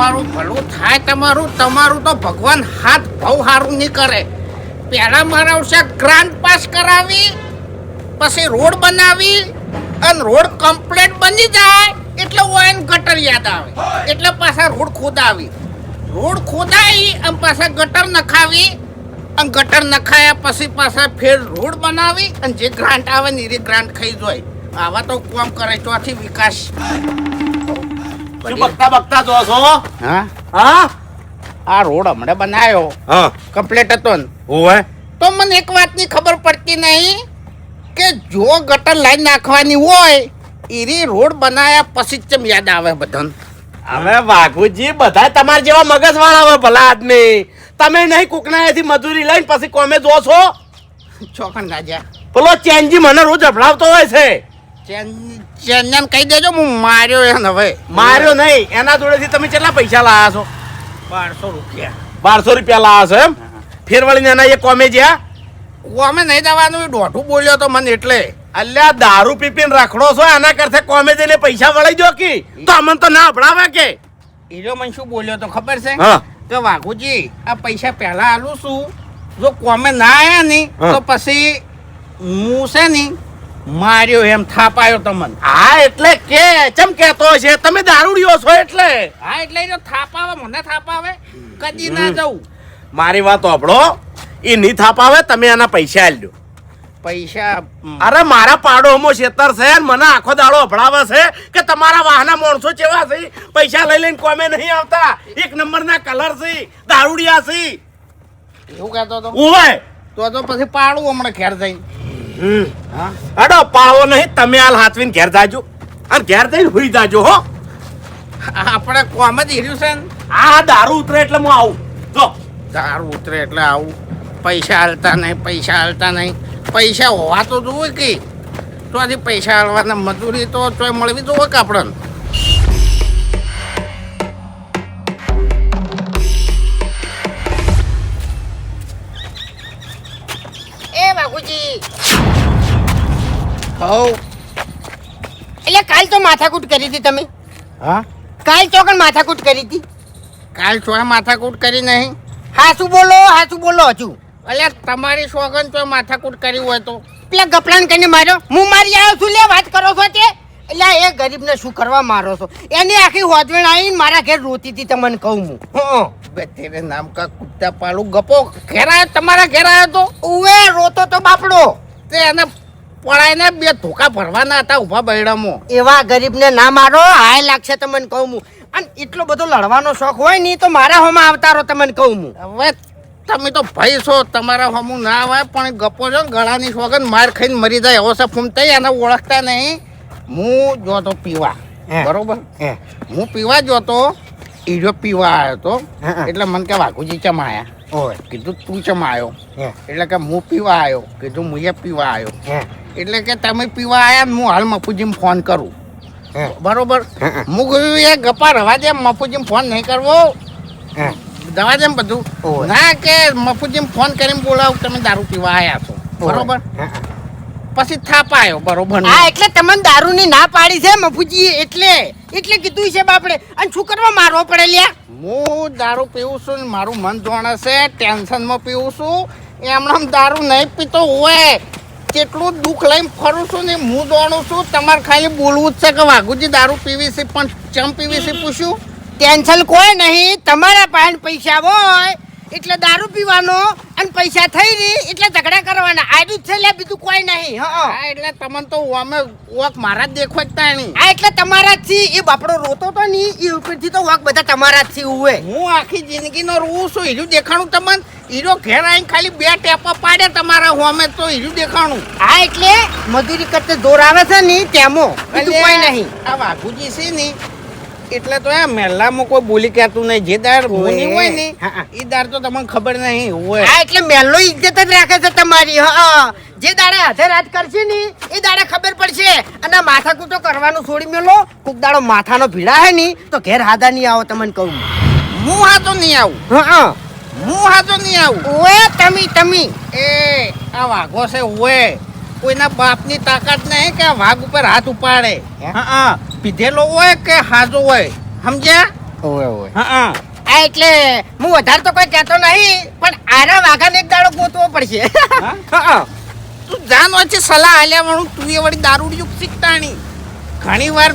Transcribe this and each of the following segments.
તમારું ભલું થાય તમારું તમારું તો ભગવાન હાથ બહુ સારું નહીં કરે. પહેલા મારા આવશે ગ્રાન્ડ પાસ કરાવી, પછી રોડ બનાવી, અને રોડ કમ્પ્લીટ બની જાય એટલે ઓયન ગટર યાદ આવે. એટલે પાછા રોડ ખોદાવી. રોડ ખોદાવી અને પાછા ગટર નખાવી, અને ગટર નખાયા પછી પાછા ફેર રોડ બનાવી, અને જે ગ્રાન્ટ આવે ને એ ગ્રાન્ટ ખાઈ જોઈ આવા તો કોમ કરે ચોથી વિકાસ. શું બકતા બકતા જો છો હા? હા? આ રોડ હમણે બનાવ્યો હા. કમ્પ્લીટ હતો ને. હોવે તો મને એક વાતની ખબર પડતી નહીં કે જો ગટર લાઈન નાખવાની હોય ઈરી રોડ બનાવ્યા પછી ચમ યાદ આવે બધાને? હવે વાઘુજી બધા તમારા જેવા મગજ વાળા હોય ભલા આદમી. તમે નહીં કુકનાયાથી મજૂરી લઈને પછી કોમે જો છો ચોકણ રાજા. પેલો ચેનજી મને રોજ અભડાવતો હોય છે. ચેન્નન કહી દેજો હું માર્યો એને હવે. માર્યો નહીં એના જોડેથી તમે કેટલા પૈસા લાયા છો? બારસો રૂપિયા. બારસો રૂપિયા લાયા છો એમ? ફેરવળીને એના એ કોમે જ્યાં? કોમે નહીં જવાનું એ દોઢું બોલ્યો તો મને એટલે. અલ્યા દારૂ પીપીને રખડો છો એના કરતા કોમે જઈને પૈસા વળી દો કી? તો અમને તો ના અભડાવે કે? હીરો મને શું બોલ્યો તો ખબર છે? તો કે વાઘુજી આ પૈસા પહેલા આલું છું. જો કોમે ના આયા નહીં તો પછી હું છે ની માર્યો એમ થાપાયો તમને. હા એટલે કે ચમ કેતો છે? તમે દારૂડિયો છો એટલે. હા એટલે જો થાપાવે મને થાપાવે. કદી ના જવું. મારી વાત આપણો એ નહીં થાપાવે તમે એના પૈસા આલ્યો. પૈસા અરે મારા પાડોમાં છેતર છે મને આખો દાડો અભડાવે છે કે તમારા વાહના માણસો જેવા છે. પૈસા લઈ લઈને કોમે નહીં આવતા. એક નંબરના કલર છે. દારૂડિયા છે. એવું કહેતો તો. ઓય તો તો પછી પાડું હમણાં ઘેર જઈને. અડો પાળવો નહીં તમે હાલ હાથવીને ઘેર જાજો. અને ઘેર જઈને હુઈ જાજો હો. આપણે કોમ જ હીર્યું છે આ દારૂ ઉતરે એટલે હું આવું. જો. દારૂ ઉતરે એટલે આવું. પૈસા હાલતા નહીં પૈસા હાલતા નહીં. પૈસા હોવા તો જોવે કે. તો આજે પૈસા હાલવાના મજૂરી તો તોય મળવી જોવે કે આપણને? હવ. એટલે કાલ તો માથાકૂટ કરી હતી તમે? હા? કાલ ચોકન માથાકૂટ કરી હતી? કાલ ચોય માથાકૂટ કરી નહીં. હા શું બોલો હા શું બોલો હજુ. એટલે તમારી સોગન તો માથાકૂટ કરી હોય તો. પેલા ગપલાન કરીને માર્યો હું મારી આવ્યો છું લે વાત કરો છો તે. એટલે એ ગરીબને શું કરવા મારો છો? એની આખી હોજવેણ આવીને મારા ઘેર રોતી હતી તમને કહું હું. હં. બે તેરે નામ કા કુત્તા પાલું ગપો ઘેર આવ્યો તમારા ઘેર આવ્યો તો? ઉવે રોતો તો બાપડો. તે એને પડાઈને બે ધોકા ભરવાના હતા ઊભા બૈડામાં. એવા ગરીબને ના મારો હાય લાગશે તમને કહું હું. અને એટલો બધો લડવાનો શોખ હોય ને તો મારા હોમાં આવતા રહો તમને કહું હું. હવે તમે તો ભાઈ છો તમારા હમું ના આવે પણ ગપો છો ને ગળાની સોગન માર ખાઈને મરી જાય એવો સફૂમ થઈ એને ઓળખતા નહીં. હું જોતો પીવા બરોબર? હું. પીવા જોતો ઈજો પીવા આવ્યો તો હે, હે. એટલે મને કે વાઘુજી ચમ આયા ઓય કીધું તું ચમ આવ્યો એટલે કે હું પીવા આવ્યો કીધું હું પીવા આવ્યો એટલે કે તમે પીવા આવ્યા ને હું હાલ મફુજીને ફોન કરું. બરોબર? હે, કહ્યું એ ગપા રવા દે મફુજીને ફોન નહીં કરવો. દવા જેમ બધું. ના કે મફુજીને ફોન કરીને બોલાવ તમે દારૂ પીવા આવ્યા છો. બરોબર. પછી થાપ આવ્યો બરોબર હા એટલે તમને દારૂની ના પાડી છે મફુજી એટલે એટલે કીધું છે બાપડે. અને શું કરવા મારવો પડે લ્યા. હું દારૂ પીવું છું ને મારું મન જોણે છે ટેન્શનમાં પીવું છું. એમણે દારૂ નહીં પીતો હોય. કેટલું દુઃખ લઈને ફરું છું ને હું દોડું છું તમારે ખાલી બોલવું જ છે કે વાઘુજી દારૂ પીવી છે પણ ચમ પીવી છે પૂછ્યું? ટેન્શન કોઈ નહીં તમારા પાસે પૈસા હોય એટલે દારૂ પીવાનો અને પૈસા થઈ રહી એટલે ઝઘડા કરવાના. આડું જ છે લે બીજું કોઈ નહીં હા એટલે તમને તો અમે ઓક મારા જ દેખો જ તાણી. આ એટલે તમારા જ છે એ બાપડો રોતો તો નહીં એ ઉપરથી તો વાક બધા તમારા જ છે ઉવે હું આખી જિંદગીનો રોવું છું હીરું દેખાણું તમને હીરો ઘેર આવીને ખાલી બે ટેપા પાડ્યા તમારા હોમે તો હીરું દેખાણું. આ એટલે મજૂરી કરતે જોર આવે છે ને તેમો. બીજું કોઈ નહીં. આ વાઘુજી છે ને એટલે તો આ મહેલામાં કોઈ બોલી કહેતું નહીં. જે દાર હોની હોય ને. એ દાર તો તમને ખબર નહીં હોય. હા એટલે મેલો ઇજ્જત જ રાખે છે તમારી હા જે દાડે હાથે રાત કરશે ને એ દાડે ખબર પડશે. અને આ માથાકૂટો કરવાનું છોડી મેલો. કોક દાડો માથાનો ભીડા હે ની તો ઘેર હાદા નહીં આવો તમને કહું. હું હાથો નહીં આવું. હા હું. હાથો નહીં આવું. ઓએ તમી તમી. એ આ વાઘો છે ઓએ કોઈના બાપની તાકાત નહીં કે વાઘ ઉપર હાથ ઉપાડે. હે? હા પીધેલો હોય કે હાજો હોય? સમજ્યા? ઓવે ઓવે હા હા. આ એટલે હું વધારે તો કોઈ કહેતો નહીં પણ આરા વાઘાને એક દાડો ગોતવો પડશે. હા તું જાન વચ્ચે સલાહ આલ્યા વાળું તું એ વળી દારૂડિયું શીખતાણી ઘણી વાર.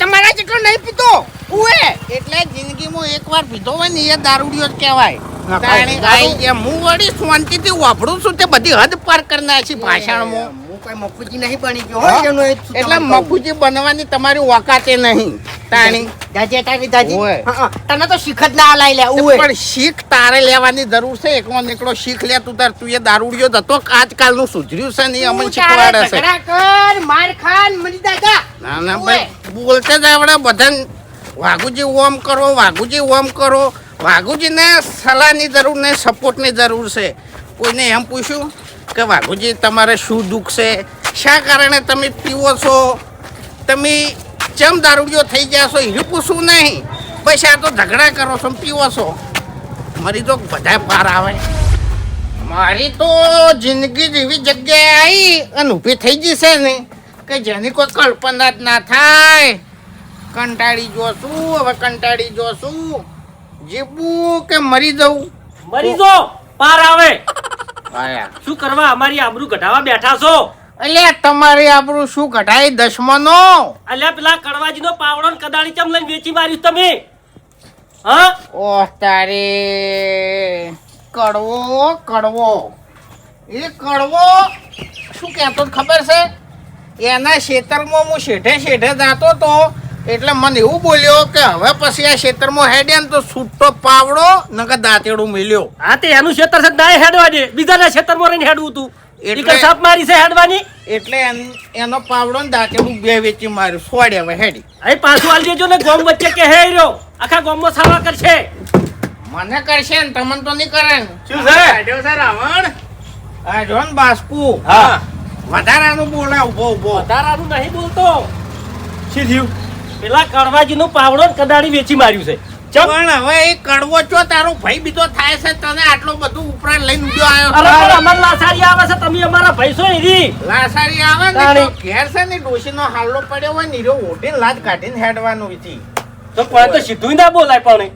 તમારા જેટલો નહીં પીતો. ઉએ એટલે જિંદગીમાં એકવાર પીધો હોય ને એ દારૂડિયો જ કહેવાય. ના, તાણી દારૂ- આઈ ગયા. હું વળી શાંતિથી વાપરું છું તે બધી હદ પાર કરી નાખી ભાષણમાં. મફુજી નહીં બની ગયો હો એનો એ જ છું એટલે મફુજી બનવાની તમારી ઓકાતે નહીં. તાણી. દાદી અટાવી દાદી. ઉએ. હા, હા. તને તો શીખ જ ના લાઈ લે પણ શીખ તારે લેવાની જરૂર છે. એકલો નીકળો શીખ લે તું તાર. તું એ દારૂડિયો જ હતો. કે આજકાલનું સુધર્યું છે ને અમને શીખવાડે છે. માર ખાન મરી દાદા ના ના ભાઈ બોલતે જ આવડે બધાને. વાઘુજી ઓમ કરો, વાઘુજી ઓમ કરો. વાઘુજીને સલાહની જરૂર ને સપોર્ટની જરૂર છે. કોઈને એમ પૂછ્યું કે વાઘુજી, તમારે શું દુઃખ છે? શા કારણે તમે પીવો છો? તમે ચમ દારૂડિયો થઈ ગયા છો એ પૂછવું નહીં. બસ આ તો ઝઘડા કરો છો પીવો છો. મારી તો બધા પાર આવે. મારી તો જિંદગી જ એવી જગ્યાએ આવી અને ઊભી થઈ જશે ને, કે જેની કોઈ કલ્પના જ ના થાય. કંટાળી જોશું હવે કંટાળી જોશું જીવવું કે મરી જવું? મરી જો પાર આવે. શું કરવા અમારી આબરૂ ઘટાવા બેઠા છો? અલ્યા તમારી આબરૂ શું ઘટાય દશમનો? અલ્યા પેલા કડવાજીનો પાવડો ને કદાળી ચમ લઈને વેચી માર્યું તમે? હા? ઓહ તારે. કડવો કડવો. એ કડવો? શું કહેતો ખબર છે? એના ખેતરમાં હું શેઠે શેઠે જાતો તો એટલે મને એવું બોલ્યો કે હવે પછી આ ખેતરમાં હેડે ને તો છૂટો પાવડો નકર દાંતેડું મિલ્યો. હા તે એનું ખેતર છે ના હેડવા દે. બીજાના ખેતરમાં રહીને હેડવું તું. એટલે- સાપ મારી છે હેડવાની. એટલે એનો પાવડો ને દાંતેડું બે વેચી માર્યું. સોડે હવે હેડી. અહીં પાછું આલ દેજો ને ગોમ વચ્ચે કે હે રહ્યો. આખા ગોમમાં સાવા કરશે. મને કરશે ને તમને તો નહીં કરે શું છે? હેડ્યો છે રાવણ. હેડ્યો ને બાસ્કુ. હા. વધારાનું બોલે ઊભો ઊભો. વધારાનું નહીં બોલતો. શું થયું? પેલા કડવાજીનું પાવડો કદાડી વેચી માર્યું છે. પણ હવે એ કડવો ચો તારો ભાઈ બીજો થાય છે તને આટલો બધું ઉપરાણ લઈને ઉડ્યો અરે આવ્યો પણ અમાર લાસારી આવે છે તમે અમારા પૈસો એરી લાસારી આવે ને. તો ઘેર છે ને ડોશીનો હાલો પડ્યો હોય ને હીરો ઓઢીને લાજ કાઢીને હેડવાનું હતી તો પણ તો સીધું ના બોલાય પણ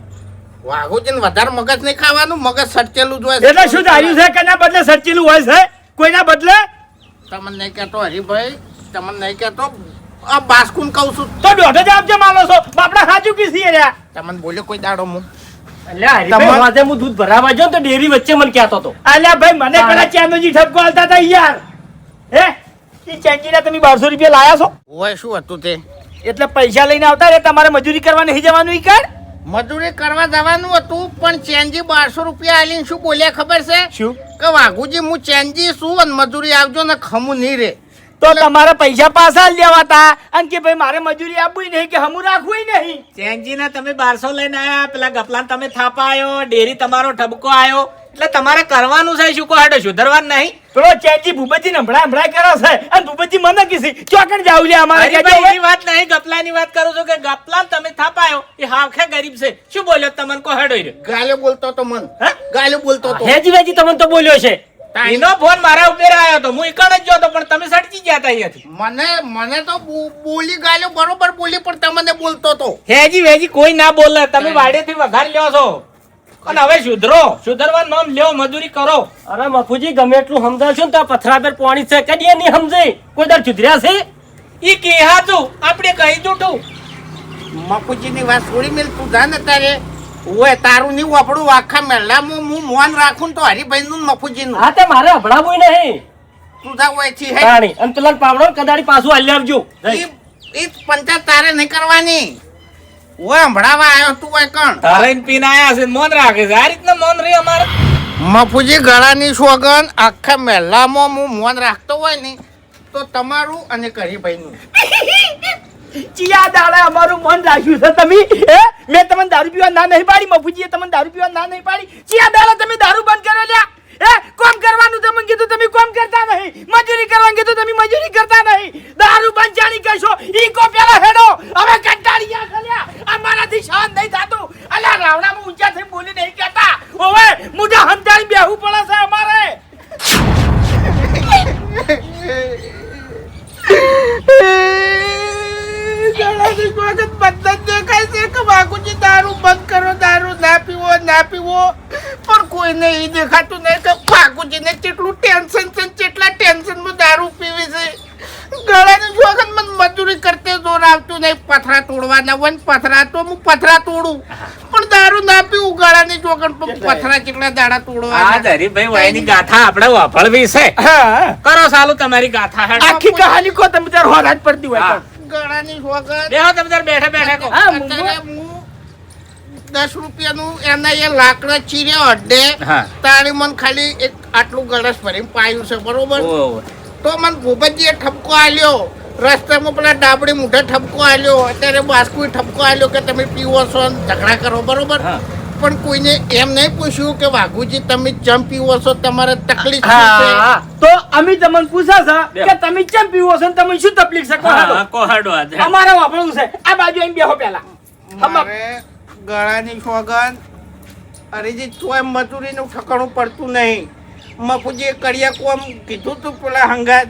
વાઘુજીને વધારે મગજ નહીં ખાવાનું મગજ સટકેલું જ હોય એટલે શું ધાર્યું છે કે ના બદલે સચેલું હોય છે? કોઈના બદલે? તમને કહેતો હરીભાઈ તમને નહીં કહેતો આ બાસ્કુન કહું છું. તો દોઢ જ આપજે માનો છો. બાપડા સાચું કીધી રહ્યા તમને બોલ્યો કોઈ દાડો હું અલ્યા હું દૂધ ભરાવા જો તો ડેરી વચ્ચે મને કહેતો હતો અલ્યા ભાઈ મને પેલા ચેનોજી ઠપકો આલતા હતા યાર. હે? એ ચેનજીના તમે બારસો રૂપિયા લાયા છો? હોય શું હતું તે? એટલે પૈસા લઈને આવતા રે તમારે મજૂરી કરવા નહીં જવાનું ઈ કર. મજૂરી કરવા જવાનું હતું પણ ચેન્જી બારસો રૂપિયા આલીને શું બોલ્યા ખબર છે? શું? કે વાઘુજી હું ચેન્જી છું અને મજૂરી આવજો ને ખમું નહીં રે. તો તમારા પૈસા પાછા લેવા હતા અને કે ભાઈ મારે મજૂરી આપવી નહીં કે હમું રાખવું નહીં. ચેનજીના તમે બારસો લઈને આયા પેલા ગપલાન તમે થાપા આવ્યો ડેરી તમારો ઠબકો આયો. એટલે તમારે કરવાનું છે શું કહો? હેડો સુધરવાનું નહીં. પેલો ચેનજી ભૂપતજી હમણાં હમણાં કરો છે. અને ભૂપતજી મને કીધી ચોકડ જાવ લે અમારે? વાત નહીં ગપલાની વાત કરું છું કે ગપલાન તમે થાપાયો એ હાવખે ગરીબ છે. શું બોલ્યો? તમને કો હેડો ઈ બોલતો તો મન. હે? ગાલ્યો બોલતો તો હેજી વેજી તમને તો બોલ્યો છે. એનો ફોન મારા ઉપર આવ્યો તો હું એકણ જ જોતો પણ તમે સટકી ગયા હતા અહીંયાથી. મને મને તો બો- બોલી ગાલ્યો બરોબર બોલી પણ તમને બોલતો તો. હેજી વેજી કોઈ ના બોલે તમે વાડેથી વઘાર લ્યો છો. અને હવે સુધરો સુધરવા નામ લ્યો મજૂરી કરો. અરે મફુજી ગમે એટલું સમજાવશું ને તો પથરા પર પાણી છે કદી નહીં સમજે કોઈ દર સુધર્યા છે? ઈ કે હાચું આપણે કહી જૂઠું મફુજીની વાત છોડી મેલ તું જા ને તારે. ઓય તારું નહીં વાપડું આખા મેળામાં હું મોન રાખું ને તો હરિભાઈ નું મફુજી નું હા તે મારે હભળાવું નહીં. તું જા ઓયથી હે? તાણી અને પેલા પાવડો કદાડી કદાળી પાછું આલી આવજો. એ ઈ પંચાયત તારે નહીં કરવાની. ઓય હંભળાવા આવ્યો તું ઓય કણ? તારે પીને આયા છે મોન રાખે છે. આ રીતના મોન રહી અમારે. મફુજી ગળાની સોગન આખા મહેલામાં હું મોન રાખતો હોય ને તો તમારું અને કરીભાઈનું ચિયા દાડા અમારું મન રાખ્યું છે તમે હે મેં તમને દારૂ પીવા ના નહીં પાડી મફુજીએ તમને દારૂ પીવા ના નહીં પાડી ચિયા દાડા તમે દારૂ બંધ કરો લ્યા હે કોમ કરવાનું તમે કીધું તમે કોમ કરતા નહીં મજૂરી કરવાનું કીધું તમે મજૂરી કરતા નહીં દારૂ બંધ જાણી કહેશો ઈ કો પેલા હેડો હવે કંટાળી ગયા ખલ્યા અમારાથી સહન નહીં થાતું અલ્યા રાવણામાં ઊંચા થઈ બોલી નહીં કહેતા ઓવે મુઢા હંતાળી બેહવું પડે છે અમારે ગળાની સોગન બધા દેખાય છે કે ના પીવો પણ કોઈને એ દેખાતું નહીં કે ફાકુજીને કેટલું ટેન્શન છે કેટલા ટેન્શનમાં દારૂ પીવી છે. ગળાની જોગન મને મજૂરી કરતે જોર આવતું નહીં. પથરા તોડવાના હોય પથરા તો હું પથરા તોડું. પણ દારૂ ના પીવું ગળાની જોગન પણ પથરા કેટલા દાડા આ તોડવાના હરીભાઈ વાયની ગાથા આપણે વાપરવી છે. કરો સાલું તમારી ગાથા આખી કહાની કો તમે તાર હોરાજ પડતી હોય. ગળાની વગર બેહો તમે તાર બેઠા બેઠા કહો. હા, અત્યારે હું દસ રૂપિયાનું એના એ લાકડા ચીર્યા અડ્ડે હા. મન મને ખાલી એક આટલું ગળસ ભરીને પાયું છે બરોબર? તો તો મને ભૂપતજીએ ઠપકો આલ્યો. રસ્તામાં પેલા ડાબડી મૂઠે ઠપકો આલ્યો. અત્યારે બાસ્કુ ઠપકો આલ્યો કે તમે પીવો છો ઝઘડા કરો બરોબર? હા. પણ કોઈને એમ નહીં પૂછ્યું કે વાઘુજી તમે ચમ પીવો છો તમારે તકલીફ શું તો અમે તમને પૂછા છે કે તમે ચમ પીવો છો તમે શું તકલીફ છે? કોહાડો. હા, હાલો. હા, કોહડો આજે. અમારે વાપરવું છે. આ બાજુ એમ બેહો પેલા મારે ગળાની સોગન અરેજી તોય મજૂરીનું ઠકાણું પડતું નહીં. મફુજીએ કડિયા કોમ કીધું તું પેલા હંગાત?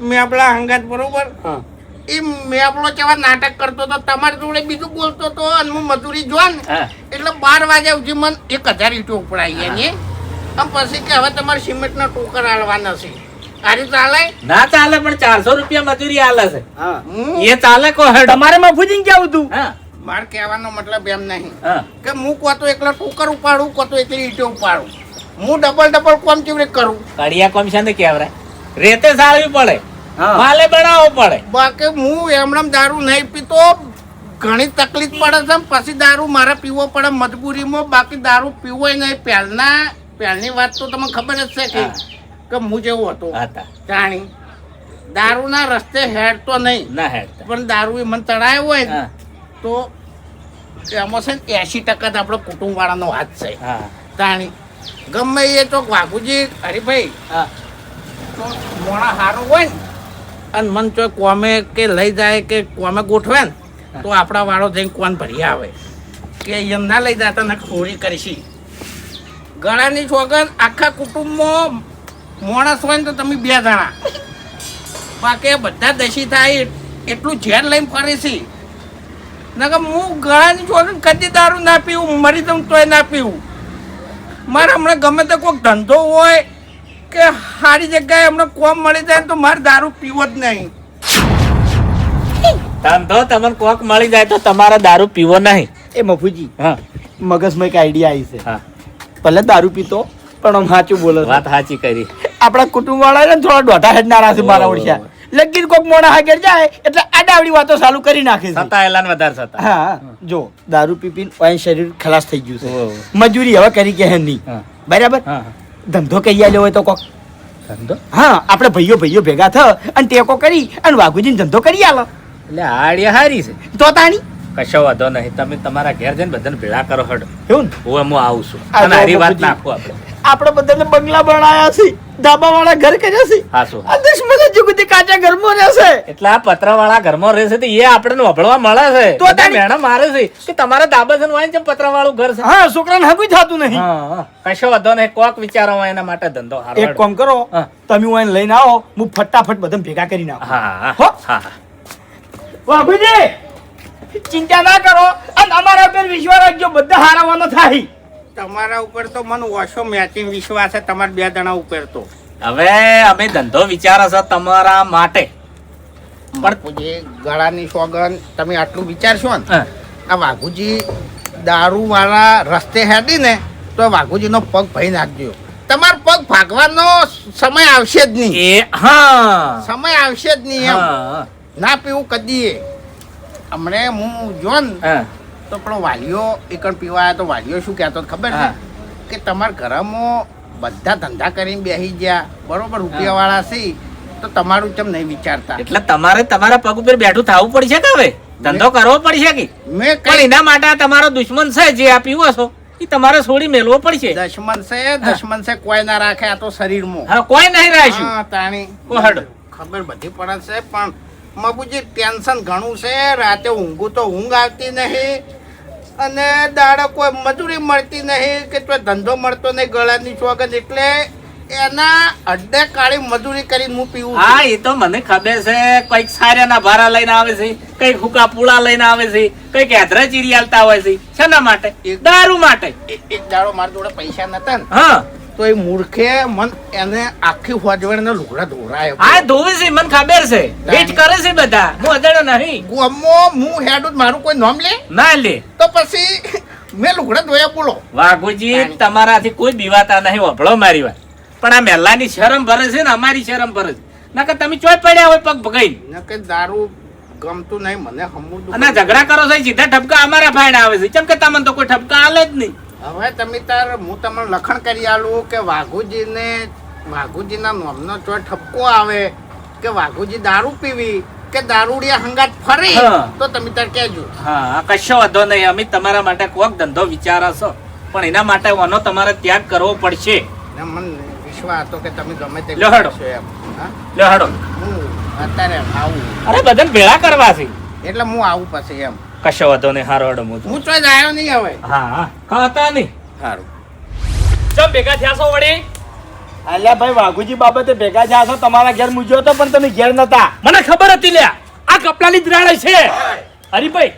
મેં આપણા હંગાત બરોબર? હા. એ મેપલો કેવા નાટક કરતો તો તમારી જોડે બીજું બોલતો તો અને હું મજૂરી જો ને એટલે બાર વાગ્યા સુધી મને એક હજાર ઈંટો ઉપડાઈ એની આમ પછી કે હવે તમારે સિમેન્ટના ટોકર આલવાના છે. આ રીતે ચાલે? ના ચાલે પણ ચારસો રૂપિયા મજૂરી આલે છે. હા. હું? એ ચાલે કો તમારે મફુજીને કેવું તું મારે માર કહેવાનો મતલબ એમ નહીં. હા. કે હું કોતો એકલો એકલા ટોકર ઉપાડું કોતો એકલી ઈંટો ઉપાડું. હું ડબલ ડબલ કોમ કેવી કરું? કડિયા કોમ છે ને કેવરાય રેતે સાળવી પડે. માલે બનાવવો પડે. બાકી હું એમણે દારૂ નહીં પીતો ઘણી તકલીફ પડે છે. પછી દારૂ મારે પીવો પડે મજબૂરીમાં. બાકી દારૂ પીવો નહીં. પહેલના પહેલની વાત તો તમને ખબર જ છે કે કે હું જેવો હતો. જાણી. દારૂના રસ્તે હેડ તો નહીં. ના હેડ પણ દારૂ એ મને તળાયો હોય ને તો એમાં છે ને એસી ટકા તો આપણો કુટુંબવાળાનો હાથ છે. હા. તાણી ગમે એ તો વાઘુજી હરીભાઈ હા. તો મોણા સારું હોય ને અને મન તો કોમે કે લઈ જાય કે કોમે ગોઠવે ને તો આપણા વાળો જઈને કોણ ભરી આવે. કે એમ ના લઈ જતા ને ખોરી કરીશી. ગળાની છોકર આખા કુટુંબમાં માણસ હોય ને તો તમે બે જણા. બાકી બધા દશી થાય એટલું ઝેર લઈને ફરીશી. નકર હું ગળાની છોગન કદી દારૂ ના પીવું મરી દઉં તોય ના પીવું. મારે હમણાં ગમે તે કોઈક ધંધો હોય કે સારી જગ્યાએ હમણાં કોમ મળી જાય તો મારે દારૂ પીવો જ નહીં. ધંધો તમને કોક મળી જાય તો તમારે દારૂ પીવો નહીં. એ મફુજી હા. મગજમાં એક આઈડિયા આવી છે. હા. ભલે દારૂ પીતો પણ આમ સાચું બોલો વાત સાચી કરી. આપણા કુટુંબ વાળા ને થોડા દોઢા હેડનારા છે મારા ઓળખ્યા. લગીર કોક મોડા હાગર જાય એટલે આડાવડી વાતો ચાલુ કરી નાખે છે. સતા એલાન વધારે સતા હા જો દારૂ પી પીને ઓય શરીર ખલાસ થઈ ગયું છે. મજૂરી હવે કરી કે હે નહીં. બરાબર? હા. ધંધો કહી આલ્યો હોય તો કોક. ધંધો? હા આપણે ભાઈઓ ભાઈઓ ભેગા થ અને ટેકો કરી અને વાઘુજીને ધંધો કરી આલો. એટલે હાડી હારી છે. તો તાણી? કશો વાંધો નહીં. તમે તમારા ઘેર જઈને બધાને ભેળા કરો હડ. એવું હું હું આવું છું. અને હારી વાત નાખો આપણે. આપણે બધાને બંગલા બનાયા છે. ધાબા વાળા ઘર કર્યા છે. હા શું? આ દુશ્મનો જુગતી કાચા ઘરમાં રહેશે એટલે આ પત્ર વાળા ઘરમાં રહે છે તો એ આપણે વભળવા મળે છે. તો બધા તારી- મેણો મારે છે કે તમારા દાબા વાય છે પત્ર વાળું ઘર છે? હા છોકરાને હગું થતું નહીં. હા. કશો વાંધો નહીં. કોક વિચારો એના માટે ધંધો હારો એક કોમ કરો. તમે વાય લઈને આવો. હું ફટાફટ બધાને ભેગા કરી નાખું. હા હા હા. હા બાબુજી ચિંતા ના કરો. અને અમારા ઉપર વિશ્વાસ રાખજો બધા હારાવાનો થાય. તમારા ઉપર તો મને ઓછો મેચિંગ વિશ્વાસ છે તમારા બે જણા ઉપર તો. હવે અમે ધંધો વિચારો છે તમારા માટે. પણ ગળાની સોગન તમે આટલું વિચારશો ને આ વાઘુજી દારૂ વાળા રસ્તે હેડી ને તો વાઘુજીનો પગ ભઈ નાખજો. તમારો પગ ભાગવાનો સમય આવશે જ નહીં. હા. સમય આવશે જ નહીં એમ. ના પીવું કદીએ. હમણે હું જો ને તો પેલો વાલીઓ એકણ પીવા આવ્યો તો વાલીઓ શું કહેતો હતો ખબર છે? કે તમારા ઘરમાં બધા ધંધા કરીને બેસી ગયા બરોબર રૂપિયા વાળા છે તો તમારું કેમ નહીં વિચારતા? એટલે તમારે તમારા પગ ઉપર બેઠું થવું પડશે કે હવે? ધંધો કરવો પડશે કે? મેં પણ એના માટે તમારો દુશ્મન છે જે આ પીવો છો એ તમારે છોડી મેલવો પડશે. દુશ્મન છે દશમન છે કોઈ ના રાખે આ તો શરીરમાં. હા કોઈ નહીં રાખ્યું. તાણી. ખબર બધી પડે છે પણ મબુજી ટેન્શન ઘણું છે. રાતે ઊંઘું તો ઊંઘ આવતી નહીં. અને દાડે કોઈ મજૂરી મળતી નહીં કે તો ધંધો મળતો નહીં ગળાની ચોગન એટલે એના અડધે કાળી મજૂરી કરીને હું પીવું હા એ તો મને ખબર છે. કંઈક સારાના ભારા લઈને આવે છે કંઈક હુકા પૂળા લઈને આવે છે કંઈક હેદરા ચીરી આલતા હોય છે. શેના માટે? દારૂ માટે. એક દાડો મારા જોડે પૈસા નતા ને. હા. તો એ મૂર્ખે મન એને આખી હોજવણ લુગડા ધોરાય હા ધોવે છે મને ખબર છે. વેટ કરે છે બધા. હું અજાણ્યો નહીં. ગોમો હું હેડું મારું કોઈ નામ લે? ના લે. તો પછી મેં લુગડા ધોયા બોલો. વાઘુજી તમારાથી કોઈ બીવાતા નહીં વભળો મારી વાત. પણ આ મેલ્લાની શરમ ભરે છે ને અમારી શરમ ભરે છે. નકર તમે ચોય પડ્યા હોય પગ ભગાઈ ને કે દારૂ ગમતું નહીં મને હમું અને ઝઘડા કરો છો સીધા ઠપકા અમારા ફાયડા આવે છે. કેમ કે તમને તો કોઈ ઠપકા આલે જ નહીં. હવે તમે તાર હું તમને લખણ કરી આલું કે વાઘુજીને વાઘુજીના નોમનો ચો ઠપકો આવે કે વાઘુજી દારૂ પીવી કે દારૂડિયા હંગાત ફરી તો તમે તાર કહેજો. હા કશો વાંધો નહીં. અમે તમારા માટે કોક ધંધો વિચારાશો. પણ એના માટે ઓનો તમારે ત્યાગ કરવો પડશે. ને મને વિશ્વાસ હતો કે તમે ગમે તે લહડો લહડો હું? અત્યારે આવું. અરે બધા ભેળા કરવા છે. એટલે હું આવું પછી એમ. કશો વાંધો નહીં હારો હેડો હું હું ચોય આવ્યો નહીં હવે. હા હા. ખાતા નહીં? સારું ચમ ભેગા થયા છો વળી? અલ્યા ભાઈ વાઘુજી બાબતે ભેગા થયા છો તમારા ઘેર મૂજ્યો હતો પણ તમે ઘેર નતા. મને ખબર હતી લ્યા આ કપડાની દ્રાળે છે. હરીભાઈ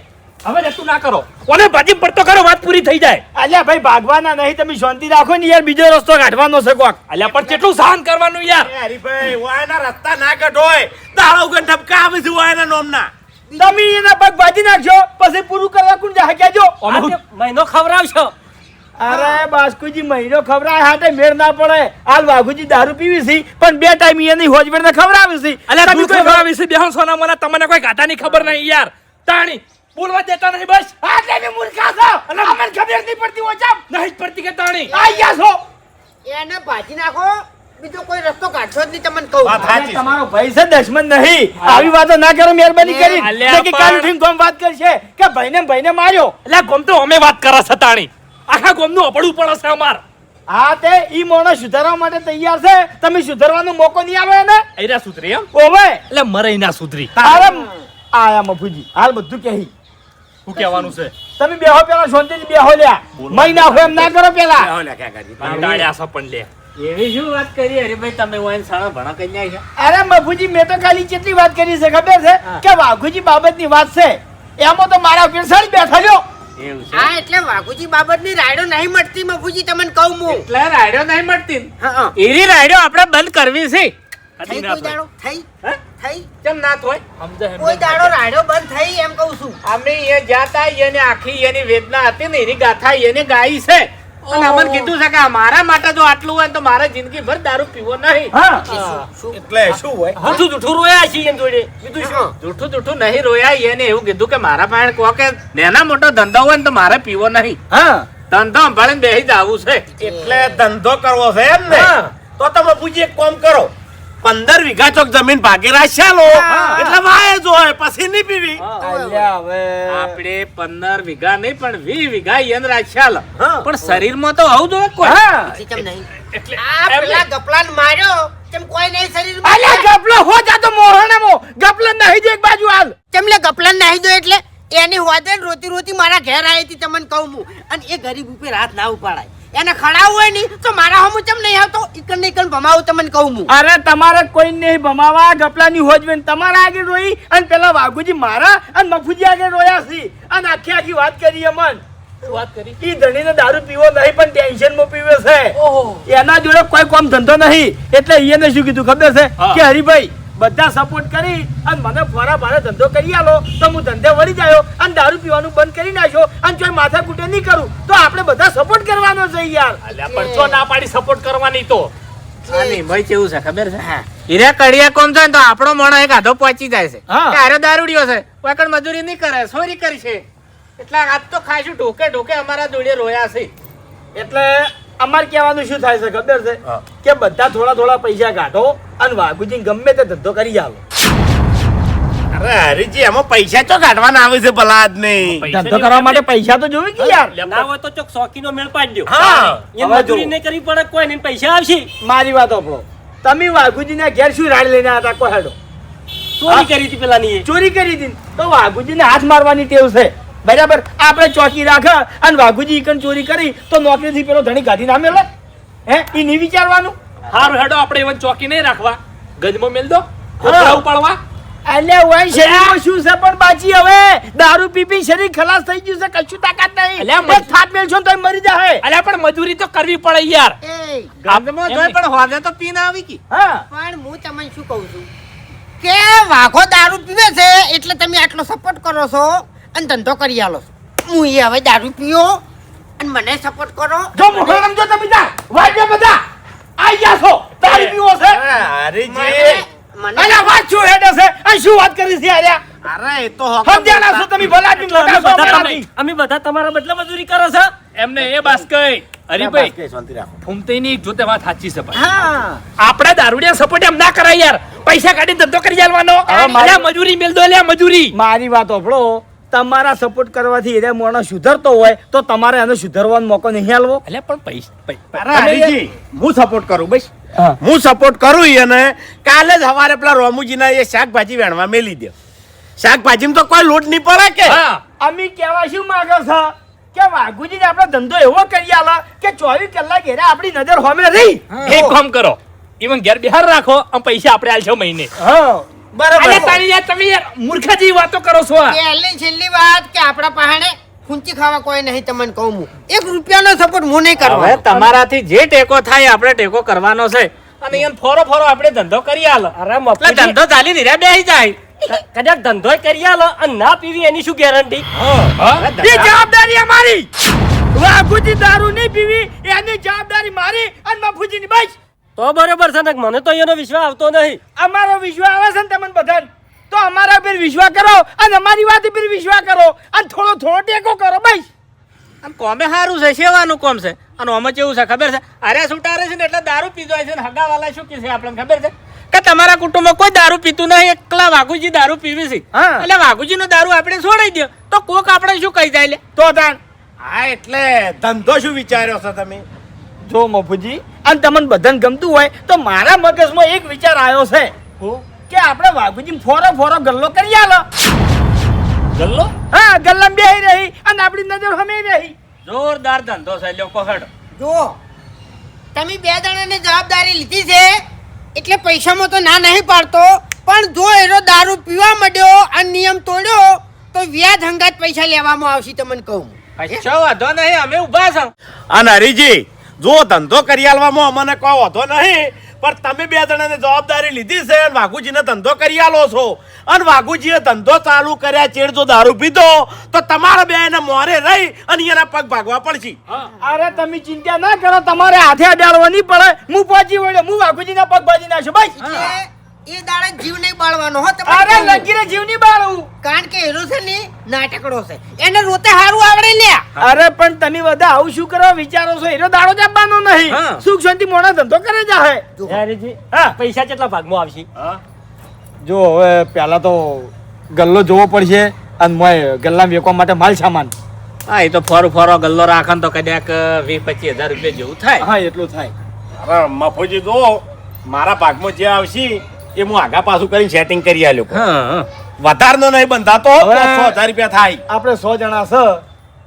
હવે જતું ના કરો. કોને ભાજી પડતો કરો વાત પૂરી થઈ જાય. અલ્યા ભાઈ ભાગવાના નહીં તમે શાંતિ રાખો ને યાર બીજો રસ્તો કાઢવાનો છે કોક. અલ્યા પણ કેટલું સહન કરવાનું યાર? હરીભાઈ વાયના રસ્તા ના કઢોય દાડા ઉગન ઠપકા આવે છે વાયના નોમના. તમે એના પગ ભાજી નાખજો પછી પૂરું કરવા કોણ આ તે મહિનો ખવરાવશો અરે બાસ્કુજી મહિનો ખવરાય હાથે મેળ ના પડે. હાલ વાઘુજી દારૂ પીવી છે પણ બે ટાઈમ એની હોજવેર ને ખવરાવી છે. અલે તમે તું કોઈ ખવડાવી છે બેહન સોના મને તમને કોઈ ઘાટાની ખબર નહીં યાર. તાણી બોલવા દેતા નહીં બસ. આટલે મે મૂર્ખા છો. અને અમને ખબર નહીં પડતી ઓજામ નહીં પડતી કે તાણી. આયા ગયા છો. એને ભાજી નાખો. બીજો કોઈ રસ્તો કાઢશો જ નહીં તમને કહું. તમારો ભાઈ છે દશમન નહીં. આવી વાતો ના કરો મહેરબાની કરી. કે કાલ ઉઠીને કોમ વાત કરશે કે ભાઈને ભાઈને માર્યો. એટલે ગોમ તો અમે વાત કરે છે આખા ગોમનું અપડવું પડે છે અમાર. હા તે ઈ મોણસ સુધારવા માટે તૈયાર છે. તમે સુધારવાનો મોકો નહીં આવે ને સુધરી એમ? ઓવે. એટલે મરે ના સુધરી. અરે આયા મફુજી હાલ બધું કહી. શું કહેવાનું છે? તમે બેહો પેલા શાંતિથી બેહો લ્યા. મહિના હોય એમ ના કરો પેલા પણ લે. એવી શું વાત કરી? હરીભાઈ તમે વાઈન સાણા ભણા નાખ્યા. અરે બાપુજી મેં તો ખાલી કેટલી વાત કરી છે ખબર છે? કે વાઘુજી બાબતની વાત છે એમાં તો મારા ઉપર સળી બેઠા છો. હા એટલે વાઘુજી બાબતની રાયડો નહીં મળતી મફુજી તમને કહું હું. એટલે રાયડો નહીં મળતી. એરી રાયડો આપણે બંધ કરવી છે. થઈ કોઈ દાડો? થઈ? હે? થઈ? કેમ ના થોય? કોઈ દાડો રાયડો બંધ થઈ એમ કહું છું. અમે એ જાતા એને આખી એની વેદના હતી ને એની ગાથા એને ગાઈ છે. અને અમને કીધું છે કે મારા માટે જો આટલું હોય તો મારે જિંદગી ભર દારૂ પીવો નહીં. હા. એટલે શું હોય? જૂઠું જૂઠું રોયા છીએ એમ જોડે. બીજું શું જૂઠું જૂઠું નહીં રોયા એને એવું કીધું કે મારા પાસે કહો કે નેના મોટો ધંધો હોય ને તો મારે પીવો નહીં. ધંધો સંભાળીને બેસી આવું છે. એટલે ધંધો કરવો છે એમ ને? તો તમે પૂછી એક કામ કરો. પંદર વીઘા ચોક જમીન ભાગી રાખ્યા લો. એટલે વાય જો હોય પછી નહીં પીવી. અલ્યા હવે. આપણે પંદર વીઘા નહીં પણ વી વીઘા યન રાખ્યા લો. પણ શરીરમાં તો આવું જોઈએ કોઈ. હા. પછી કેમ નહીં? આ પેલા ગપલાને માર્યો તેમ કોઈ નહીં શરીરમાં? અલ્યા ગપલો હો જા તો મોહણામો. ગપલો નહીં દે એક બાજુ હાલ. તેમ ગપલન ગપલાને નાહી દો એટલે એની હોદે રોતી રોતી મારા ઘેર આવી હતી તમને કહું હું. અને એ ગરીબ ઉપર હાથ ના ઉપાડાય. એને ખડાવવું હોય નહીં તો મારા હમુ ચમ નહીં આવતો? ઇકન ને ઈકન ભમાવું તમને કહું હું. અરે તમારે કોઈ નહીં ભમાવા ગપલાની હોજવેન તમારા આગળ રોઈ અને પેલા વાઘુજી મારા અને મફુજી આગળ રોયા છે. અને આખી આખી વાત કરી અમન. વાત કરી? ઈ ધણીને દારૂ પીવો નહીં પણ ટેન્શનમાં પીવે છે. એના જોડે કોઈ કોમ ધંધો નહીં. એટલે એને શું કીધું ખબર છે? કે હરિભાઈ બધા સપોર્ટ કરી અને મને ફોરા મારા ધંધો કરી આલો. તો હું ધંધે વળી જાયો અને દારૂ પીવાનું બંધ કરી નાખ્યો અને જો માથા કૂટે નહીં કરું. તો આપણે બધા સપોર્ટ કરવાનો છે યાર. અલ્યા પણ છો ના પાડી સપોર્ટ કરવાની તો? આની ભાઈ કેવું છે ખબર છે? હીરા કડિયા કોમ છે ને તો આપણો મણો એક આધો પહોંચી જાય છે. હા. દારૂડિયો છે. કોઈ મજૂરી નહીં કરે સોરી કરી છે. એટલે આજ તો ખાસું ઢોકે ઢોકે અમારા જોડે રોયા છે. એટલે અમારે કહેવાનું શું થાય છે ખબર છે? કે બધા થોડા થોડા પૈસા કાઢો અને વાઘુજી ગમે તે ધંધો કરી આવો અરે હરીજી એમાં પૈસા ચો કાઢવાના આવે છે ભલા નહીં ધંધો કરવા માટે પૈસા તો જોવે કે યાર? ના હોય તો ચોક શોખીનો મેળ પાડી દ્યો. હા. એ મજૂરી. નહીં કરવી પડે કોઈ નહીં પૈસા આવશે. મારી વાત આપણો તમે વાઘુજીના ઘેર શું રાડ લઈને આવ્યા હતા કોઈ હેડો? ચોરી કરી હતી પેલાની. ચોરી કરી હતી તો તો વાઘુજીને હાથ મારવાની ટેવ છે. બરાબર? આપણે ચોકી રાખે અને વાઘુજી ઇકન ચોરી કરી તો નોકરીથી પેલો ધણી ગાડી ના મેલે હે? એ નહીં વિચારવાનું? હારું હેડો આપણે એવન ચોકી નહીં રાખવા. ગજમો મેલ દો કોથળા ઉપાડવા. અલ્યા ઓય શરીરમાં શું છે પણ બાજી હવે? દારૂ પી પી શરીર ખલાસ થઈ ગયું છે કશું તાકાત નહીં. અલ્યા, મજ- એક થાપ મેલશો તો મરી જાય અલ્યા પણ મજૂરી તો કરવી પડે યાર. એ ગંધમાં જોઈ પણ હોજે તો પીને આવી કી હા. પણ હું તમને શું કહું છું? કે વાઘો દારૂ પીવે છે એટલે તમે આટલો સપોર્ટ કરો છો? અને ધંધો કરી આલો હું એ હવે દારૂ પીઓ અને મને સપોર્ટ કરો. જો મોહન રમજો તમે તા વાજે બધા. આઈ ગયા છો. તારી પીવો છે. હરીજી. મને વાત શું હેડે છે? આ શું વાત કરી છે અલ્યા? અરે એ તો હોકો સમજ્યા છો તમે મોટા છો બધા અમે બધા તમારા બદલે મજૂરી કરો છો? એમને એ બાસ કઈ. હરીભાઈ કે શાંતિ રાખો. ફૂમતઈની જોતે વાત સાચી છે હા. આપણે દારૂડિયા સપોર્ટ એમ ના કરાય યાર. પૈસા કાઢીને ધંધો કરી આલવાનો. અલ્યા મજૂરી મેલ દો મજૂરી. મારી વાત ઓભળો તમારા સપોર્ટ કરવાથી એ માણસ સુધરતો હોય તો તમારે એને સુધરવાનો મોકો નહીં આલવો. એટલે પણ પૈસા હું સપોર્ટ કરું બસ. હું. સપોર્ટ કરું એને કાલે જ હવારે પેલા રોમુજીના એ શાકભાજી વેણવા મેલી દે શાકભાજીમાં તો કોઈ લોટ નહીં પડે કે? હા. અમે કેવા શું માંગો છો? કે વાઘુજી આપડે ધંધો એવો કરી આલા કે ચોવીસ કલાક એને આપણી નજર હોમે રહી? એક કામ કરો. ઈવન ઘેર બિહાર રાખો આમ પૈસા આપણે આલશો મહિને. હા. બરાબર. અલ્યા તારી યાર તમે યાર મૂર્ખા જેવી વાતો કરો છો આ. પહેલી છેલ્લી વાત કે આપણા પહાણે ખૂંચી ખાવા કોઈ નહીં તમને કહું હું. એક રૂપિયાનો સપોર્ટ હું નહીં હવે તમારાથી જે ટેકો થાય આપણે ટેકો કરવાનો છે. અને એમ ફોરો ફોરો આપણે ધંધો કરી આલો. અરે મફુજી, ધંધો ચાલી નીરા બેસી જાય. કદાચ ધંધો કરી આલો અને ના પીવી એની શું ગેરંટી એ જવાબદારી અમારી. વાઘુજી દારૂ નહીં પીવી એની જવાબદારી મારી અને બાપુજીની બસ. તો બરોબર છે ને મને તો એનો વિશ્વાસ આવતો નહીં. અમારો વિશ્વાસ આવે છે ને તમને બધાને? તો અમારા પર વિશ્વાસ કરો અને અમારી વાત પર વિશ્વાસ કરો અને થોડો થોડો ટેકો કરો ભાઈ અને કોમે સારું છે સેવાનું કોમ છે? અને અમે કેવું છે ખબર છે? અરે સુટારે છે ને એટલે દારૂ પીધો છે ને હગાવાલા શું કે છે આપણને ખબર છે? કે તમારા કુટુંબમાં કોઈ દારૂ પીતું નહીં એકલા વાઘુજી દારૂ પીવી છે. હા. એટલે વાઘુજીનો દારૂ આપણે છોડી દો તો કોક આપણે શું કહી જાય લે? તો તાણ. હા એટલે ધંધો શું વિચાર્યો છો તમે? જો મફુજી અને તમને બધાને ગમતું હોય તો મારા મગજમાં એક વિચાર આવ્યો છે. કે આપણે વાઘુજી ફોરો ફોરો ગલ્લો કરી આલો. ગલ્લો? હા ગલ્લા બેહી રહી અને આપણી નજર હમે રહી. જોરદાર ધંધો છે લ્યો પકડ. જો તમે બે જણાને જવાબદારી લીધી છે એટલે પૈસામાં તો ના નહીં પાડતો પણ જો એનો દારૂ પીવા માંડ્યો અને નિયમ તોડ્યો તો વ્યાજ હંગાત પૈસા લેવામાં આવશે તમને કહું. અચ્છા વાંધો નહીં અમે ઊભા છો. અને હરીજી જો ધંધો કરી આલવામાં અમને કોઈ વાંધો નહીં પણ તમે બે જણાને જવાબદારી લીધી છે અને વાઘુજીને ધંધો કરી આલો છો. અને વાઘુજીએ ધંધો ચાલુ કર્યા ચેડ જો દારૂ પીધો તો તમારા બે એને મોરે રહી અને એના પગ ભાગવા પડશે. અરે તમે ચિંતા ના કરો તમારે હાથે અડાડવા નહીં પડે. હું પહોંચી વળ્યો હું વાઘુજીના પગ ભાજી નાખ્યો બસ. એટલે એ દાડે જીવ નહીં બાળવાનો હો તમારે અરે. લગીરે જીવ નહીં બાળવું. કારણ કે એનો છે ને નાટકડો છે. એને રોતે હારું આવડે લે અરે પણ તમે બધા આવું શું કરવા વિચારો છો? એનો દાડો જમવાનો નહીં. હા. સુખ શાંતિ મોણો ધંધો કરે જાહે. યારીજી, હા. પૈસા કેટલા ભાગમાં આવશે? જો હવે પહેલા તો ગલ્લો જોવો પડશે અને મોય ગલ્લા વેચવા માટે માલ સામાન. હા એ તો ફરો ફરો ગલ્લો રાખન તો કદાચ વીસ પચીસ હજાર રૂપિયા જેવું થાય. હા એટલું થાય. અરે મફોજી જો મારા ભાગમાં જે આવશે એ હું આગા પાછું કરીને સેટિંગ કરી આલ્યો હા વધારનો નહીં બંધાતો હવે- સો હજાર રૂપિયા થાય. આપણે સો જણા છે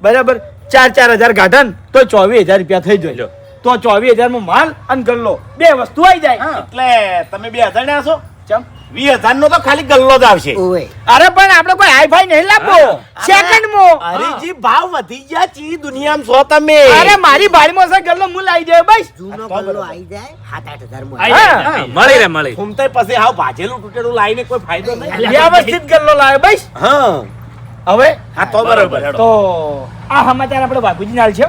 બરાબર? ચાર ચાર હજાર ગાઢન તો ચોવીસ હજાર રૂપિયા થઈ જાય. તો ચોવીસ હજારમાં માલ અને ગલ્લો બે વસ્તુ આવી જાય. એટલે તમે બે હજાર ના છો. ચમ? વીસ હજાર નો તો ખાલી ગલ્લો જ આવશે. અરે પણ આપણે કોઈ હાઈફાઈ નહીં લાવવો. સેકન્ડમાં હરીજી ભાવ વધી ગયા ચી દુનિયામાં છો તમે. અરે મારી બારીમાં છે ગલ્લો હું લાવી દે બસ. જૂનો ગલ્લો આવી જાય. સાત આઠ હજારમાં હા. જાય. મળી રે મળી ઘૂમતાય પછી હાવ ભાજેલું તૂટેલું લાવીને કોઈ ફાયદો નહીં. વ્યવસ્થિત ગલ્લો લાવે બસ. હા. હવે? હા તો બરોબર. તો આ સમાચાર આપણે બાપુજી નાલ છે.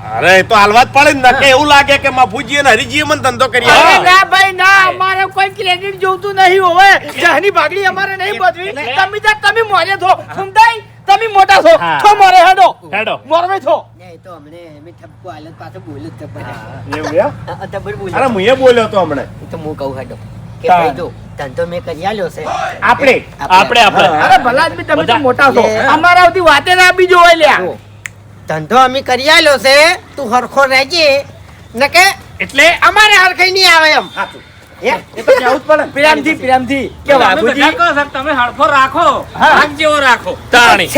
અરે એ તો હાલવા જ પડે ને કે એવું લાગે કે મફુજી અને હરીજી મને ધંધો કરી અરે ના ભાઈ ના અમારે કોઈ ક્રેડિટ જોતું નહીં હોવે. જહની ભાગડી અમારે નહીં બદવી તમે તો તમે મોરે થો સમજાય તમે મોટા છો. હા. છો મોરે હેડો. હેડો. મોરવે છો. તો હમણે અમે ઠપકો આલ્યો તો પાછો બોલ્યો જ એવું એમ? અ, અ, અરે બોલ્યો બોલ્યો તો હમણે. તો હું કહું હેડો. કે ભાઈ જો ધંધો મેં કરી આલ્યો છે. આપણે. આપણે. આપણે અરે ભલા આદમી તમે તો મોટા છો. અમારા આવતી વાતે ના બીજો હોય લ્યા. ધંધો અમે કરી આલ્યો છે તું હરખો રહેજે. નકે એટલે અમારે હરખાઈ નહીં આવે એમ. સાચું. હે? એ તો કહેવું જ પડે. પ્રેમથી પ્રેમથી કે કે તમે હળફો રાખો વાઘ જેવો રાખો. તાણી.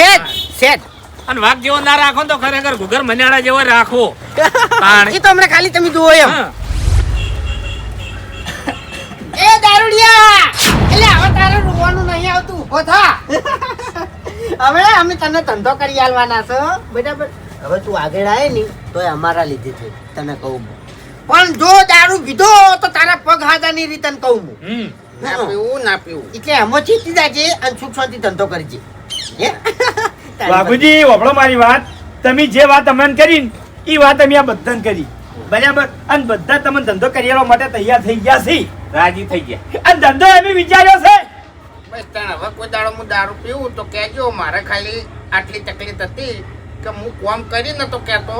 અને વાઘ જેવો ના રાખો ને તો ખરેખર ઘુગર મન્યાળા જેવો રાખો. તાણી. એ તો હમણાં ખાલી તમે જુઓ એમ. એ દારૂડિયા! એટલે હવે તારે રોવાનું નહીં આવતું. ઊભો થા. હવે અમે તને ધંધો કરી આલવાના છો. બરાબર હવે તું આગળ આવે ને તો એ અમારા લીધે છે તને કહું પણ જો દારૂ પીધો તો તારા પગ હાદાની રીતે કહું હું. ના પીવું ના પીવું. એટલે એમાં જીતી જાજે અને સુખ શાંતિ ધંધો કરજે હે? બાપુજી વપડો મારી વાત. તમે જે વાત અમને કરી એ વાત અમે આ બધાને કરી. બરાબર? અને બધા તમે ધંધો કરી માટે તૈયાર થઈ ગયા છે. રાજી થઈ ગયા. અને ધંધો એમ વિચાર્યો છે. બસ તાણ હવે કોઈ દાડો હું દારૂ પીવું તો કહેજો મારે ખાલી આટલી તકલીફ હતી કે હું કોમ કરી નતો કહેતો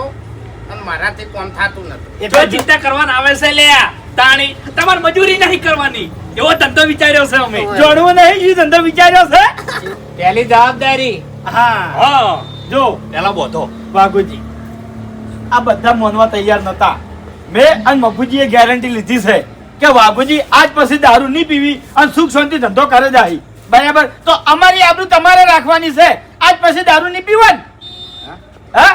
અને મારાથી કોમ થતું નતું. એટલે ચિંતા કરવાના આવે છે લ્યા તાણી. તમાર મજૂરી નહીં કરવાની. એવો ધંધો વિચાર્યો છે અમે. જોડવું નહીં એ ધંધો વિચાર્યો છે? પહેલી જવાબદારી. હા. હા. જો. પેલા બોધો. વાઘુજી આ બધા મોનવા તૈયાર નતા. મેં અને મફુજીએ ગેરંટી લીધી છે. કે વાઘુજી આજ પછી દારૂ નહીં પીવી અને સુખ શાંતિ ધંધો કરે જાય. બરાબર? તો અમારી આબરૂ તમારે રાખવાની છે. આજ પછી દારૂ નહીં પીવાનું? હા?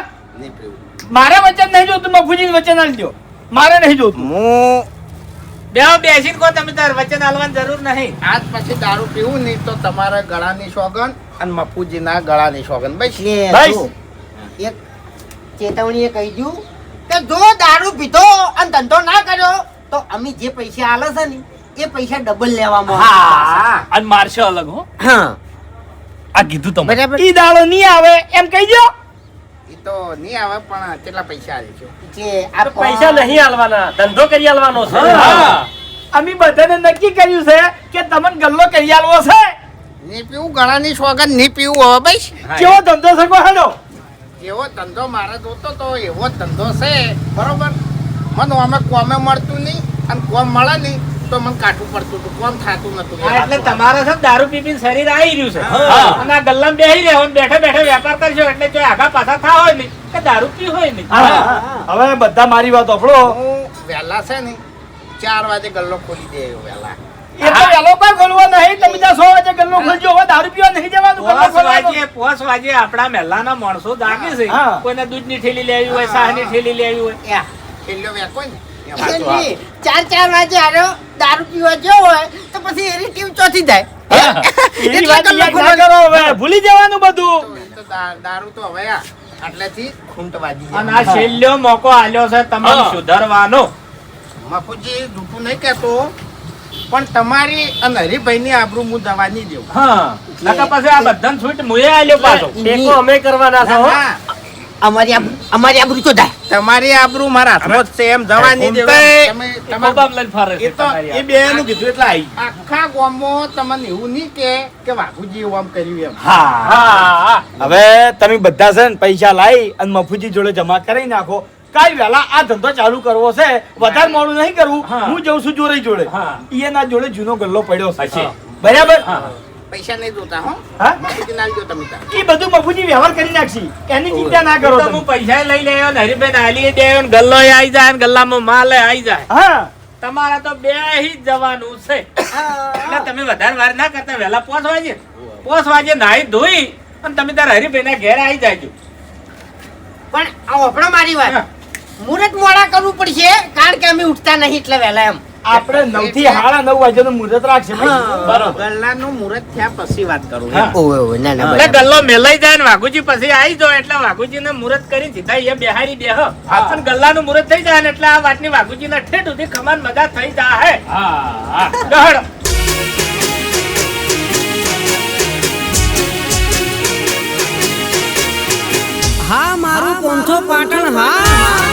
મારે વચન નહીં જોતું મફુજી વચન આલજો મારે નહીં જોતું. હું બેહો બેસીને કહો તમે તાર વચન આલવાની જરૂર નહીં. આજ પછી દારૂ પીવું નહીં તો તમારા ગળાની સોગન અને મફુજીના ગળાની સોગન બસ એક ચેતવણીએ કહી દઉં કે જો દારૂ પીધો અને ધંધો ના કર્યો તો અમે જે પૈસા આલે છે ને એ પૈસા ડબલ લેવામાં હા. અને મારશે અલગ હો. હા. આ કીધું તમે બરાબર. ઈ દાડો નહીં આવે એમ કહી દો એ તો નહીં આવે પણ કેટલા પૈસા આલીશું જે આ પૈસા નહીં આલવાના ધંધો કરી આલવાનો છે. હા. અમે બધાને નક્કી કર્યું છે કે તમને ગલ્લો કરી આલવો છે. ની પીવું ગળાની સોગનની પીવું હવે ભાઈ કેવો ધંધો છે હાલો હેડો એવો ધંધો મારે જોતો તો એવો ધંધો છે. બરોબર? મને અમે કોમે મળતું નહીં અને કોમ મળે નહીં તો મને કાઠું પડતું હતું. કોમ થતું નતું. એટલે તમારે છે દારૂ પી શરીર આવી રહ્યું છે. અને આ ગલ્લામ બેસી રહ્યો બેઠા બેઠા વેપાર કરશો એટલે જો આગા પાછા થા હોય નહીં કે દારૂ પી હોય નહીં. હવે બધા મારી વાત સાંભળો. હું વહેલા છે ને ચાર વાગે ગલ્લો ખોલી દે વહેલા. એ મહેલા મહેલાના માણસો જાગે છે. કોઈને કોઈને દૂધની ઠેલી લેવી હોય શાહની ઠેલી લેવી હોય. યા. વેકો ને ચાર ચાર વાગે આરો દારૂ પીવા જો હોય તો પછી એની ટીમ ચોથી જાય. એની વાત ના કરો હવે ભૂલી જવાનું બધું. દારૂ તો હવે આટલેથી ખૂંટ વાજી અને આ છેલ્લો મોકો આલ્યો છે તમને હા. સુધારવાનો. મફુજી જૂઠું નહીં કહેતો પણ તમારી અને હરિભાઈની આબરૂ હું દવા નહીં દેવું. હા. નકર પછી આ બધાને છૂટ મુએ આલ્યો પાછો. ટેકો અમે કરવાના ના, ના, અમારી અમારી આબરૂ તો જાય તમારી આબરૂ મારા હાથમાં છે એમ દવા નહીં દેવું ઘૂમતે- તમે તમારા લઈને ફરે છે તમારી એ આ. બે નું કીધું એટલે આવી આખા ગામમાં તમને એવું નહીં કે કે વાઘુજી એવું આમ કર્યું એમ. હા હવે તમે બધા છે ને પૈસા લાવી અને મફુજી જોડે જમા કરી નાખો. કાલ વેલા આ ધંધો ચાલુ કરવો છે. વધારે મોડું નહીં કરવું. હું. જઉં છું જોડે જોડે. એના જોડે જૂનો ગલ્લો પડ્યો છે. બરાબર? પૈસા નહીં જોતા હો. હા? મફુજી ના આલજો તમે એ બધું મફુજી વ્યવહાર કરી નાખશી. એની ચિંતા ના કરો તમે. પૈસા લઈ લેયો ને હરીબેન આલી દેયો ને ગલ્લો આવી જાય ને ગલ્લામાં માલ આવી જાય. હા. તમારે તો બે જ જવાનું છે. એટલે તમે વધારે વાર ના કરતા વહેલા પોસ વાગે. પોસ વાગે નાહી ધોઈ અને તમે તાર હરીભાઈ ઘેર આવી જાયજો પણ આ ઓપડો મારી વાત. મુરત મોડા કરવું પડશે કારણ કે અમે ઉઠતા નહીં એટલે વહેલા એમ. આપણે નવથી સાડા નવ વાગ્યાનું મુહૂર્ત રાખશે ગલ્લા નું મુહૂર્ત થયા પછી વાત કરું ઓવે ઓવે ના ના એટલે ગલ્લો મેલાઈ જાય ને વાઘુજી પછી આવી જાય એટલે વાઘુજી ને મુહૂર્ત કરી સીધા એ બિહારી બેહ. અને ગલ્લાનું મુહૂર્ત થઈ જાય ને એટલે આ વાતની વાઘુજી ના ઠેઠ સુધી ખમાન મજા થઈ જાય હા. હા. મારું પોંથો પાટણ હા.